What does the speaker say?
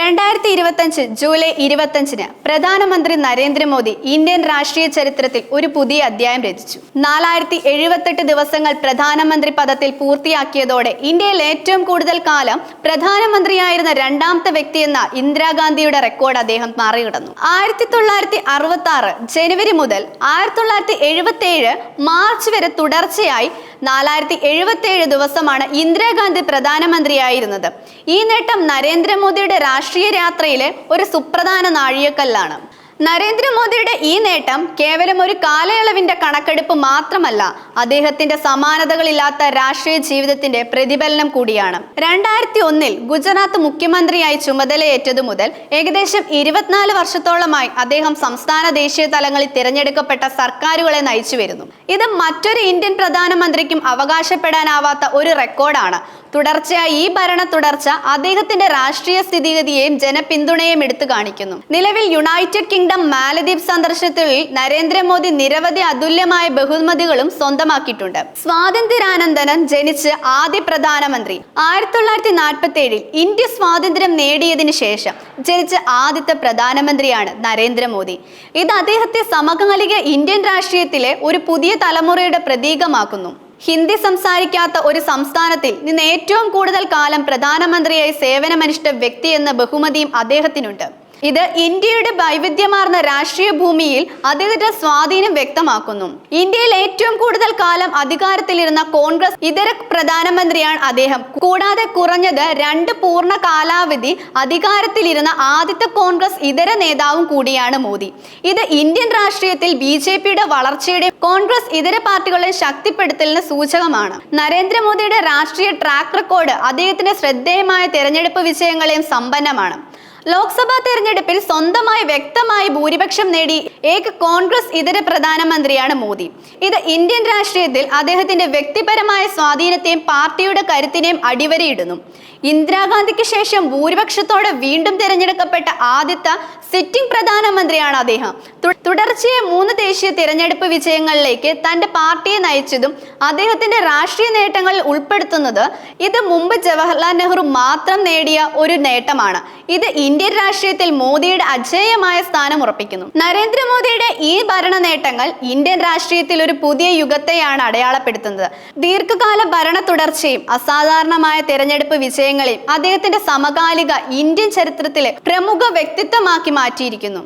രണ്ടായിരത്തി ഇരുപത്തഞ്ച് ജൂലൈ ഇരുപത്തഞ്ചിന് പ്രധാനമന്ത്രി നരേന്ദ്രമോദി ഇന്ത്യൻ രാഷ്ട്രീയ ചരിത്രത്തിൽ ഒരു പുതിയ അധ്യായം രചിച്ചു. നാലായിരത്തി എഴുപത്തെട്ട് ദിവസങ്ങൾ പ്രധാനമന്ത്രി പദത്തിൽ പൂർത്തിയാക്കിയതോടെ ഇന്ത്യയിൽ ഏറ്റവും കൂടുതൽ കാലം പ്രധാനമന്ത്രിയായിരുന്ന രണ്ടാമത്തെ വ്യക്തി എന്ന ഇന്ദിരാഗാന്ധിയുടെ റെക്കോർഡ് അദ്ദേഹം മറികടന്നു. ആയിരത്തി തൊള്ളായിരത്തി അറുപത്തി ആറ് ജനുവരി മുതൽ ആയിരത്തി തൊള്ളായിരത്തി എഴുപത്തി ഏഴ് മാർച്ച് വരെ തുടർച്ചയായി നാലായിരത്തി എഴുപത്തി ഏഴ് ദിവസമാണ് ഇന്ദിരാഗാന്ധി പ്രധാനമന്ത്രിയായിരുന്നത്. ഈ നേട്ടം നരേന്ദ്രമോദിയുടെ രാഷ്ട്രീയ യാത്രയിലെ ഒരു സുപ്രധാന നാഴികക്കല്ലാണ്. നരേന്ദ്രമോദിയുടെ ഈ നേട്ടം കേവലം ഒരു കാലയളവിന്റെ കണക്കെടുപ്പ് മാത്രമല്ല അദ്ദേഹത്തിന്റെ സമാനതകളില്ലാത്ത രാഷ്ട്രീയ ജീവിതത്തിന്റെ പ്രതിഫലനം കൂടിയാണ്. രണ്ടായിരത്തി ഒന്നിൽ ഗുജറാത്ത് മുഖ്യമന്ത്രിയായി ചുമതലയേറ്റതു മുതൽ ഏകദേശം ഇരുപത്തിനാല് വർഷത്തോളമായി അദ്ദേഹം സംസ്ഥാന ദേശീയ തലങ്ങളിൽ തിരഞ്ഞെടുക്കപ്പെട്ട സർക്കാരുകളെ നയിച്ചു വരുന്നു. ഇത് മറ്റൊരു ഇന്ത്യൻ പ്രധാനമന്ത്രിക്കും അവകാശപ്പെടാനാവാത്ത ഒരു റെക്കോർഡാണ്. തുടർച്ചയായി ഈ ഭരണ തുടർച്ച അദ്ദേഹത്തിന്റെ രാഷ്ട്രീയ സ്ഥിതിഗതിയെയും ജനപിന്തുണയെയും എടുത്തു കാണിക്കുന്നു. നിലവിൽ യുണൈറ്റഡ് കിങ്ഡം മാലദ്വീപ് സന്ദർശനത്തിൽ നരേന്ദ്രമോദി നിരവധി അതുല്യമായ ബഹുമതികളും സ്വന്തമാക്കിയിട്ടുണ്ട്. സ്വാതന്ത്ര്യാനന്തരം ജനിച്ച് ആദ്യ പ്രധാനമന്ത്രി. ആയിരത്തി തൊള്ളായിരത്തി നാൽപ്പത്തി ഏഴിൽ ഇന്ത്യ സ്വാതന്ത്ര്യം നേടിയതിനു ശേഷം ജനിച്ച ആദ്യത്തെ പ്രധാനമന്ത്രിയാണ് നരേന്ദ്രമോദി. ഇത് അദ്ദേഹത്തെ സമകാലിക ഇന്ത്യൻ രാഷ്ട്രീയത്തിലെ ഒരു പുതിയ തലമുറയുടെ പ്രതീകമാക്കുന്നു. ഹിന്ദി സംസാരിക്കാത്ത ഒരു സംസ്ഥാനത്തിൽ നിന്ന് ഏറ്റവും കൂടുതൽ കാലം പ്രധാനമന്ത്രിയായി സേവനമനുഷ്ഠ വ്യക്തി എന്ന ബഹുമതിയും അദ്ദേഹത്തിനുണ്ട്. ഇത് ഇന്ത്യയുടെ വൈവിധ്യമാർന്ന രാഷ്ട്രീയ ഭൂമിയിൽ അദ്ദേഹത്തിന്റെ സ്വാധീനം വ്യക്തമാക്കുന്നു. ഇന്ത്യയിൽ ഏറ്റവും കൂടുതൽ കാലം അധികാരത്തിലിരുന്ന കോൺഗ്രസ് ഇതര പ്രധാനമന്ത്രിയാണ് അദ്ദേഹം. കൂടാതെ കുറഞ്ഞത് രണ്ട് പൂർണ കാലാവധി അധികാരത്തിലിരുന്ന ആദ്യത്തെ കോൺഗ്രസ് ഇതര നേതാവും കൂടിയാണ് മോദി. ഇത് ഇന്ത്യൻ രാഷ്ട്രീയത്തിൽ ബി ജെ പിയുടെ വളർച്ചയുടെ കോൺഗ്രസ് ഇതര പാർട്ടികളെ ശക്തിപ്പെടുത്തലിന് സൂചകമാണ്. നരേന്ദ്രമോദിയുടെ രാഷ്ട്രീയ ട്രാക്ക് റെക്കോർഡ് അദ്ദേഹത്തിന്റെ ശ്രദ്ധേയമായ തെരഞ്ഞെടുപ്പ് വിജയങ്ങളെയും സമ്പന്നമാണ്. ലോക്സഭാ തെരഞ്ഞെടുപ്പിൽ സ്വന്തമായി വ്യക്തമായി ഭൂരിപക്ഷം നേടി ഏക കോൺഗ്രസ് ഇതര പ്രധാനമന്ത്രിയാണ് മോദി. ഇത് ഇന്ത്യൻ രാഷ്ട്രീയത്തിൽ അദ്ദേഹത്തിന്റെ വ്യക്തിപരമായ സ്വാധീനത്തെയും പാർട്ടിയുടെ കരുത്തിനെയും അടിവരയിടുന്നു. ഇന്ദിരാഗാന്ധിക്ക് ശേഷം ഭൂരിപക്ഷത്തോടെ വീണ്ടും തിരഞ്ഞെടുക്കപ്പെട്ട ആദ്യത്തെ സിറ്റിംഗ് പ്രധാനമന്ത്രിയാണ് അദ്ദേഹം. തുടർച്ചയായ മൂന്ന് ദേശീയ തിരഞ്ഞെടുപ്പ് വിജയങ്ങളിലേക്ക് തന്റെ പാർട്ടിയെ നയിച്ചതും അദ്ദേഹത്തിന്റെ രാഷ്ട്രീയ നേട്ടങ്ങളിൽ ഉൾപ്പെടുത്തുന്നത് ഇത് മുമ്പ് ജവഹർലാൽ നെഹ്റു മാത്രം നേടിയ ഒരു നേട്ടമാണ്. ഇത് ഇന്ത്യൻ രാഷ്ട്രീയത്തിൽ മോദിയുടെ അജേയമായ സ്ഥാനം ഉറപ്പിക്കുന്നു. നരേന്ദ്രമോദിയുടെ ഈ ഭരണ നേട്ടങ്ങൾ ഇന്ത്യൻ രാഷ്ട്രീയത്തിൽ ഒരു പുതിയ യുഗത്തെയാണ് അടയാളപ്പെടുത്തുന്നത്. ദീർഘകാല ഭരണ തുടർച്ചയും അസാധാരണമായ തെരഞ്ഞെടുപ്പ് വിജയങ്ങളെയും അദ്ദേഹത്തിന്റെ സമകാലിക ഇന്ത്യൻ ചരിത്രത്തിലെ പ്രമുഖ വ്യക്തിത്വമാക്കി മാറ്റിയിരിക്കുന്നു.